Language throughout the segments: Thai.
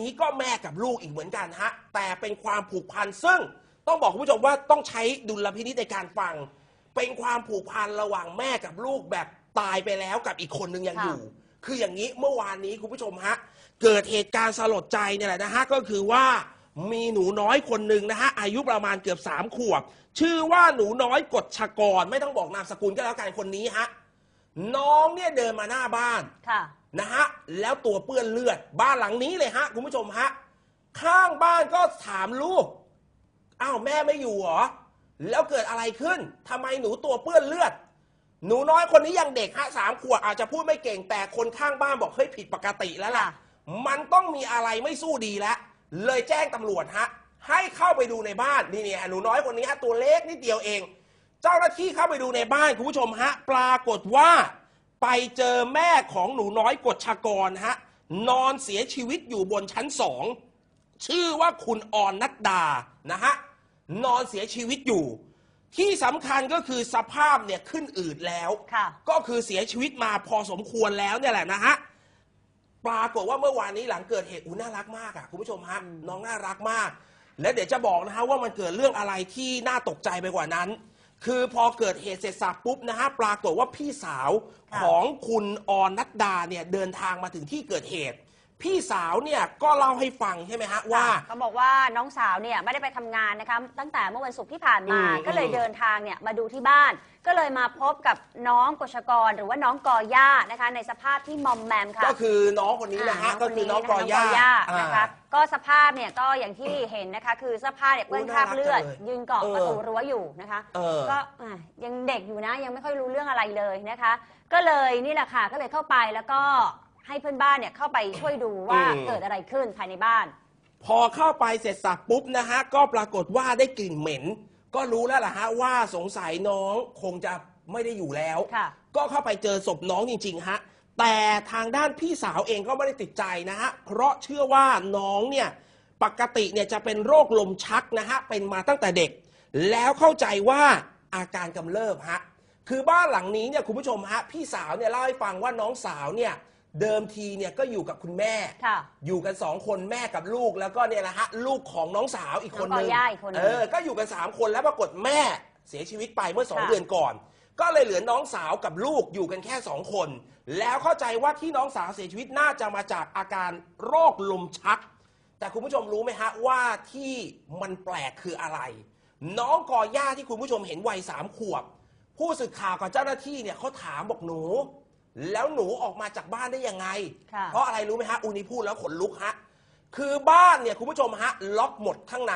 นี้ก็แม่กับลูกอีกเหมือนกันฮะ แต่เป็นความผูกพันซึ่งต้องบอกคุณผู้ชมว่าต้องใช้ดุลพินิจในการฟัง เป็นความผูกพันระหว่างแม่กับลูกแบบตายไปแล้วกับอีกคนนึงยังค่ะอยู่ คืออย่างนี้เมื่อวานนี้คุณผู้ชมฮะ เกิดเหตุการณ์สลดใจเนี่ยแหละนะฮะ ก็คือว่ามีหนูน้อยคนหนึ่งนะฮะ อายุประมาณเกือบสามขวบ ชื่อว่าหนูน้อยกฎชกร ไม่ต้องบอกนามสกุลก็แล้วกันคนนี้ฮะ น้องเนี่ยเดินมาหน้าบ้านค่ะ นะฮะแล้วตัวเปื้อนเลือดบ้านหลังนี้เลยฮะคุณผู้ชมฮะข้างบ้านก็ถามลูกอ้าวแม่ไม่อยู่เหรอแล้วเกิดอะไรขึ้นทำไมหนูตัวเปื้อนเลือด หนูน้อยคนนี้ยังเด็กฮะสามขวบอาจจะพูดไม่เก่งแต่คนข้างบ้านบอกเฮ้ยผิดปกติแล้วล่ะค่ะมันต้องมีอะไรไม่สู้ดีแล้วเลยแจ้งตำรวจฮะให้เข้าไปดูในบ้านนี่เนี่ยหนูน้อยคนนี้ฮะตัวเล็กนิดเดียวเอง เจ้าหน้าที่เข้าไปดูในบ้านคุณผู้ชมฮะปรากฏว่า ไปเจอแม่ของหนูน้อยกฎชกรฮะนอนเสียชีวิตอยู่บนชั้นสองชื่อว่าคุณออนนัดดานะฮะนอนเสียชีวิตอยู่ ที่สำคัญก็คือสภาพเนี่ยขึ้นอืดแล้วค่ะก็คือเสียชีวิตมาพอสมควรแล้วเนี่ยแหละนะฮะปรากฏว่าเมื่อวานนี้หลังเกิดเหตุอู้น่ารักมากอะคุณผู้ชมฮะน้องน่ารักมาก และเดี๋ยวจะบอกนะฮะว่ามันเกิดเรื่องอะไรที่น่าตกใจไปกว่านั้น คือพอเกิดเหตุเสร็จสับปุ๊บนะฮะปรากฏว่าพี่สาวของคุณออนนัดดาเนี่ยเดินทางมาถึงที่เกิดเหตุ พี่สาวเนี่ยก็เล่าให้ฟังใช่ไหมฮะว่า เขาบอกว่าน้องสาวเนี่ยไม่ได้ไปทำงานนะคะตั้งแต่เมื่อวันศุกร์ที่ผ่านมา อืมก็เลยอืมเดินทางเนี่ยมาดูที่บ้าน ก็เลยมาพบกับน้องกฤษกร หรือว่าน้องกอย่านะคะ ในสภาพที่มอมแมมค่ะก็คือน้องคนนี้นะฮะาก็คือน้องกคอนะย่าน้องกนะคะ อ่า ก็สภาพเนี่ยก็อย่างที่เห็นนะคะ คือเสื้อผ้าเนี่ยเปื้อนโอ้คราบเลือดน่ารักจังเลยยืนเกาะเออประตูรั้วอยู่นะคะ เออ ก็อะยังเด็กอยู่นะยังไม่ค่อยรู้เรื่องอะไรเลยนะคะ ก็เลยนี่แหละค่ะก็เลยเข้าไปแล้วก็ ให้เพื่อนบ้านเนี่ยเข้าไปช่วยดูว่าอืม เกิดอะไรขึ้นภายในบ้าน พอเข้าไปเสร็จสับปุ๊บนะฮะ ก็ปรากฏว่าได้กลิ่นเหม็น ก็รู้แล้วล่ะฮะว่าสงสัยน้องคงจะไม่ได้อยู่แล้ว ค่ะ ก็เข้าไปเจอศพน้องจริง ๆ ฮะ แต่ทางด้านพี่สาวเองก็ไม่ได้ติดใจนะฮะ เพราะเชื่อว่าน้องเนี่ย ปกติเนี่ยจะเป็นโรคลมชักนะฮะ เป็นมาตั้งแต่เด็ก แล้วเข้าใจว่าอาการกำเริบฮะ คือบ้านหลังนี้เนี่ยคุณผู้ชมฮะ พี่สาวเนี่ยเล่าให้ฟังว่าน้องสาวเนี่ย เดิมทีเนี่ยก็อยู่กับคุณแม่ ค่ะอยู่กันสองคนแม่กับลูกแล้วก็เนี่ยแหละฮะลูกของน้องสาวอีกคนนึงน้องก่อย่าอีกคนนึง เออก็อยู่กันสามคนแล้วปรากฏแม่เสียชีวิตไปเมื่อสองค่ะ เดือนก่อน ก็เลยเหลือน้องสาวกับลูกอยู่กันแค่สองคน แล้วเข้าใจว่าที่น้องสาวเสียชีวิตน่าจะมาจากอาการโรคลมชัก แต่คุณผู้ชมรู้ไหมฮะว่าที่มันแปลกคืออะไร น้องกอย่าที่คุณผู้ชมเห็นวัยสามขวบ ผู้สื่อข่าวกับเจ้าหน้าที่เนี่ยเขาถามบอกหนู แล้วหนูออกมาจากบ้านได้ยังไง ค่ะเพราะอะไรรู้ไหมฮะอูนี่พูดแล้วขนลุกฮะ คือบ้านเนี่ยคุณผู้ชมฮะ ล็อกหมดข้างใน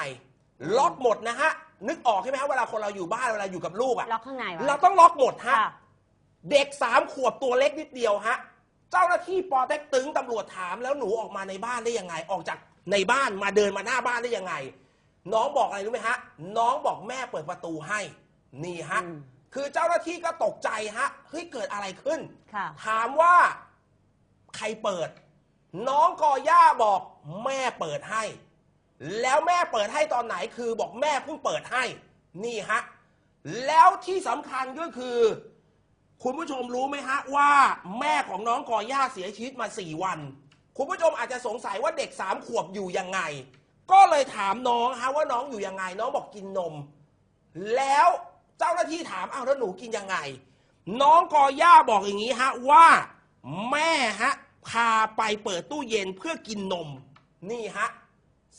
ล็อกหมดนะฮะ นึกออกใช่ไหมฮะเวลาคนเราอยู่บ้านเวลาอยู่กับลูกอะล็อกข้างในไว้เราต้องล็อกหมดฮะ ค่ะ เด็กสามขวบตัวเล็กนิดเดียวฮะ เจ้าหน้าที่ปอเต็กตึงตำรวจถามแล้วหนูออกมาในบ้านได้ยังไง ออกจากในบ้านมาเดินมาหน้าบ้านได้ยังไง น้องบอกอะไรรู้ไหมฮะ น้องบอกแม่เปิดประตูให้ นี่ฮะ อืม คือเจ้าหน้าที่ก็ตกใจฮะเฮ้ยเกิดอะไรขึ้น ค่ะ ถามว่าใครเปิด น้องกอย่าบอกแม่เปิดให้ แล้วแม่เปิดให้ตอนไหนคือบอกแม่เพิ่งเปิดให้ นี่ฮะ แล้วที่สำคัญก็คือ คุณผู้ชมรู้ไหมฮะว่าแม่ของน้องกอย่าเสียชีวิตมาสี่วัน คุณผู้ชมอาจจะสงสัยว่าเด็กสามขวบอยู่ยังไง ก็เลยถามน้องฮะว่าน้องอยู่ยังไง น้องบอกกินนม แล้ว เจ้าหน้าที่ถามอ้าวแล้วหนูกินยังไง น้องกอย่าบอกอย่างนี้ฮะว่าแม่ฮะพาไปเปิดตู้เย็นเพื่อกินนม นี่ฮะ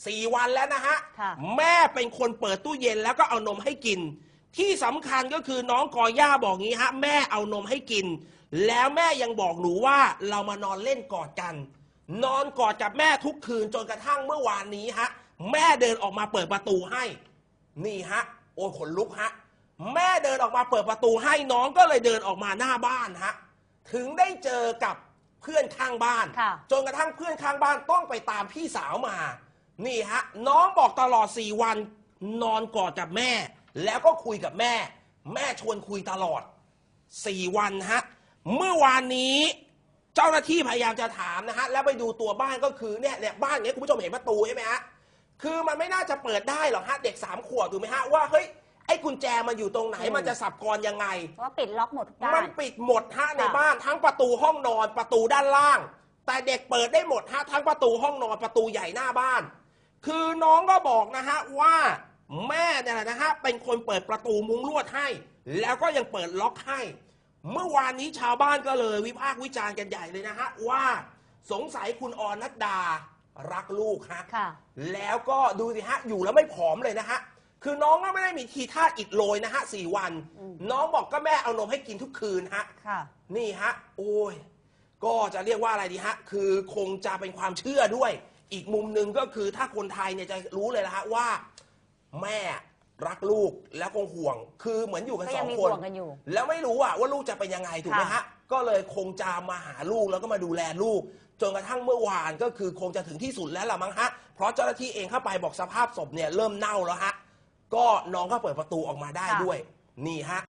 สี่วันแล้วนะฮะค่ะ แม่เป็นคนเปิดตู้เย็นแล้วก็เอานมให้กิน ที่สำคัญก็คือน้องกอย่าบอกงี้ฮะแม่เอานมให้กิน แล้วแม่ยังบอกหนูว่าเรามานอนเล่นกอดกัน นอนกอดกับแม่ทุกคืนจนกระทั่งเมื่อวานนี้ฮะแม่เดินออกมาเปิดประตูให้ นี่ฮะ โอ้ยขนลุกฮะ แม่เดินออกมาเปิดประตูให้น้องก็เลยเดินออกมาหน้าบ้านฮะถึงได้เจอกับเพื่อนข้างบ้าน ค่ะจนกระทั่งเพื่อนข้างบ้านต้องไปตามพี่สาวมา นี่ฮะ น้องบอกตลอด 4 วัน นอนกอดกับแม่ แล้วก็คุยกับแม่ แม่ชวนคุยตลอด 4 วันฮะ เมื่อวานนี้เจ้าหน้าที่พยายามจะถามนะฮะ แล้วไปดูตัวบ้านก็คือเนี่ยเนี่ยบ้านเนี้ยคุณผู้ชมเห็นประตูใช่ไหมฮะ คือมันไม่น่าจะเปิดได้หรอกฮะ เด็กสามขวบถูกไหมฮะว่าเฮ้ย ไอ้กุญแจมันอยู่ตรงไหนอืมมันจะสับกรยังไง เพราะว่าปิดล็อกหมดทุกด้ามันน ปิดหมดฮะในบ้านทั้งประตูห้องนอนประตูด้านล่าง แต่เด็กเปิดได้หมดฮะทั้งประตูห้องนอนประตูใหญ่หน้าบ้าน คือน้องก็บอกนะฮะว่าแม่เนี่ยนะฮะเป็นคนเปิดประตูมุ้งลวดให้ แล้วก็ยังเปิดล็อกให้ เมื่อวานนี้ชาวบ้านก็เลย วิพากษ์วิจารณ์กันใหญ่เลยนะฮะว่าสงสัยคุณออนนัดดารักลูกฮะ ค่ะ แล้วก็ดูสิฮะ อยู่แล้วไม่ผอมเลยนะฮะ คือน้องก็ไม่ได้มีทีท่าอิดโรยนะฮะสี่วัน อืม น้องบอกก็แม่เอานมให้กินทุกคืนฮะ ค่ะ นี่ฮะ โอ้ย ก็จะเรียกว่าอะไรดีฮะ คือคงจะเป็นความเชื่อด้วย อีกมุมหนึ่งก็คือถ้าคนไทยเนี่ยจะรู้เลยละฮะว่า แม่รักลูกแล้วคงห่วง คือเหมือนอยู่กันก็สยัองงมีคนห่วงกันอยู่แล้วไม่รู้อะว่าลูกจะเป็นยังไงถูกไหมค่ะ ฮะ ก็เลยคงจะมาหาลูกแล้วก็มาดูแลลูก จนกระทั่งเมื่อวานก็คือคงจะถึงที่สุดแล้วล่ะมั้งฮะ เพราะเจ้าหน้าที่เองเข้าไปบอกสภาพศพเนี่ยเริ่มเน่าแล้วฮะ ก็น้องก็เปิดประตูออกมาได้ด้วย นี่ฮะ